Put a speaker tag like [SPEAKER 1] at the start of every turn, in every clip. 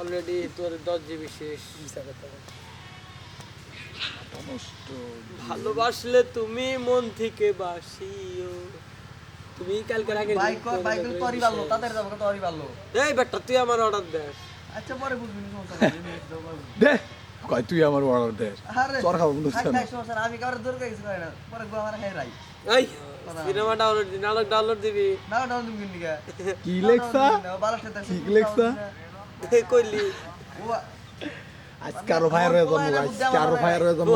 [SPEAKER 1] Already তোর দশ GB শেষ। ভালোবাসলে তুমি মন থেকে বাসিও। তুমি কালকে আগে
[SPEAKER 2] তরি তাদের যাব তরি
[SPEAKER 1] এই বেটা তুই আমার অর্ডার দে।
[SPEAKER 2] আচ্ছা পরে বুঝবি নি।
[SPEAKER 3] দে কয় তুই আমার অর্ডার দে।
[SPEAKER 2] আরে
[SPEAKER 3] চর খাব বন্ধু
[SPEAKER 2] আমি কারোর দূর গেছি কই না। পরে গো আমার খাই রাই।
[SPEAKER 1] এই সিনেমা ডাউনলোড দি নাটক ডাউনলোড দিবি।
[SPEAKER 2] তুমি কিন দিগা
[SPEAKER 3] কি লেখছা কি লেখছা?
[SPEAKER 1] কইলি
[SPEAKER 3] আজকে আরও ভাইয়ের হয়ে জন্ম আজকে আরও ভাইয়ের হয়ে জন্ম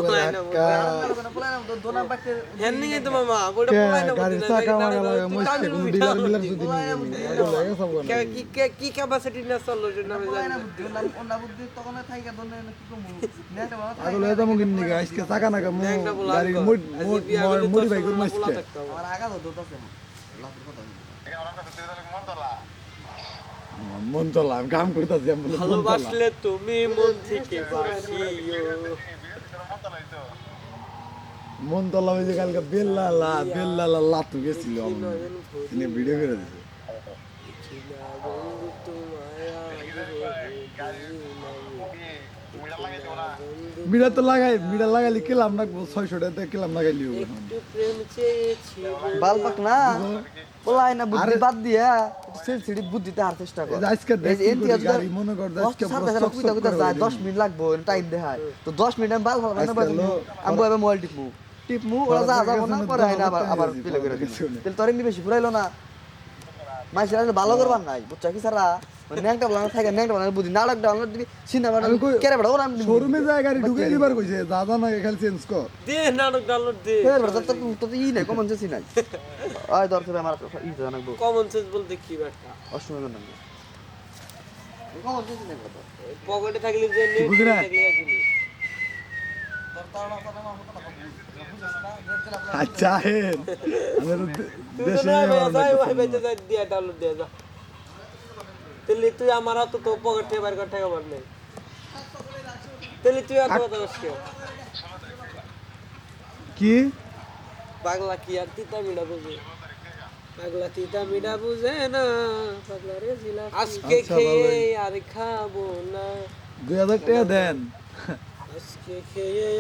[SPEAKER 1] তো মামা বড় না
[SPEAKER 3] চাকা মারা লাগে মুশকে ডিলার মিলার যদি
[SPEAKER 1] কে কি কে কি ক্যাপাসিটি না চলল সেটা আমি জানি
[SPEAKER 2] না
[SPEAKER 1] না।
[SPEAKER 2] বুদ্ধি ওনা ওনা বুদ্ধি তখন থাইকা দনে কি কমু নেটা বাবা
[SPEAKER 3] আগলে যাব কিনি আজকে চাকা না গাড়ি। মোড মোড।
[SPEAKER 2] আমার কথা
[SPEAKER 3] মন চলা আমি কাম করতেছি আমি
[SPEAKER 1] ভালোবাসলে তুমি মন থেকে বাসিও
[SPEAKER 3] মন তলা হয়েছে কালকে বেল্লালা বেল্লালা লাতু গেছিল তিনি ভিডিও করে দিছে। মিড়া তো লাগাই মিড়া লাগাইলে কিলাম না ছয়শো টাকা কিলাম লাগাইলি
[SPEAKER 1] একটু প্রেম চেয়েছি।
[SPEAKER 2] বাল পাক না? পোলাই না বুদ্ধি বাদ দিয়া সিলসিডি বুদ্ধিতে হার চেষ্টা কর।
[SPEAKER 3] আজকে দেখ করি, গাড়ি মনে কর যে আজকে চক করে
[SPEAKER 2] যায় 10 মিনিট লাগবো টাইম দেখায়। তো 10 মিনিট আমি বাল ভালো না বাজু আমি বলবে মোবাইল টিপমু টিপমু ওরা যা যাব না পরে আইনা আবার আবার পিলে করে
[SPEAKER 3] নেই।
[SPEAKER 2] তাহলে তোর এমনি বেশি ফুরাইলো না? মাইসে আসলে ভালো করবার নাই বুঝছা? কি সারা? মানে ন্যাংটা বানানো থাকে ন্যাংটা বানানো বুদ্ধি নাটক ডাউনলোড দিবি সিনেমা
[SPEAKER 3] আমি কই-
[SPEAKER 2] কেরে বড় ওরা আমি
[SPEAKER 3] শোরুমে যায় গাড়ি ঢুকে দিবার কইছে যা যা না খালি চেঞ্জ কর।
[SPEAKER 1] দে নাটক ডাউনলোড দে।
[SPEAKER 2] কেরে বড় তোর তো ই নাই কমন সেন্স নাই। আয় দরকার আমার ই জানাব।
[SPEAKER 1] কমন সেন্স বলতে কি ব্যাটা
[SPEAKER 2] অসময় না কমন সেন্স নাই
[SPEAKER 1] পকেটে থাকলে যে নেট
[SPEAKER 3] বুঝি না? আচ্ছা হেন আমাদের দে-
[SPEAKER 1] তুই তো
[SPEAKER 3] দেশে
[SPEAKER 1] ভাই, ভাই, ভাই, দিয়া ডাউনলোড দিয়া যা। তাহলে তুই আমার হাতে তো পকেট থেকে বাইর করে টাকা বার নেই তাহলে তুই এত কথা
[SPEAKER 3] কি?
[SPEAKER 1] পাগলা কি আর তিতা মিঠা বুঝে? পাগলা তিতা মিঠা বুঝে না পাগলা রে জিলা আজকে খেয়ে আর খাব না।
[SPEAKER 3] দুই হাজার টাকা দেন।
[SPEAKER 1] আজকে খেয়ে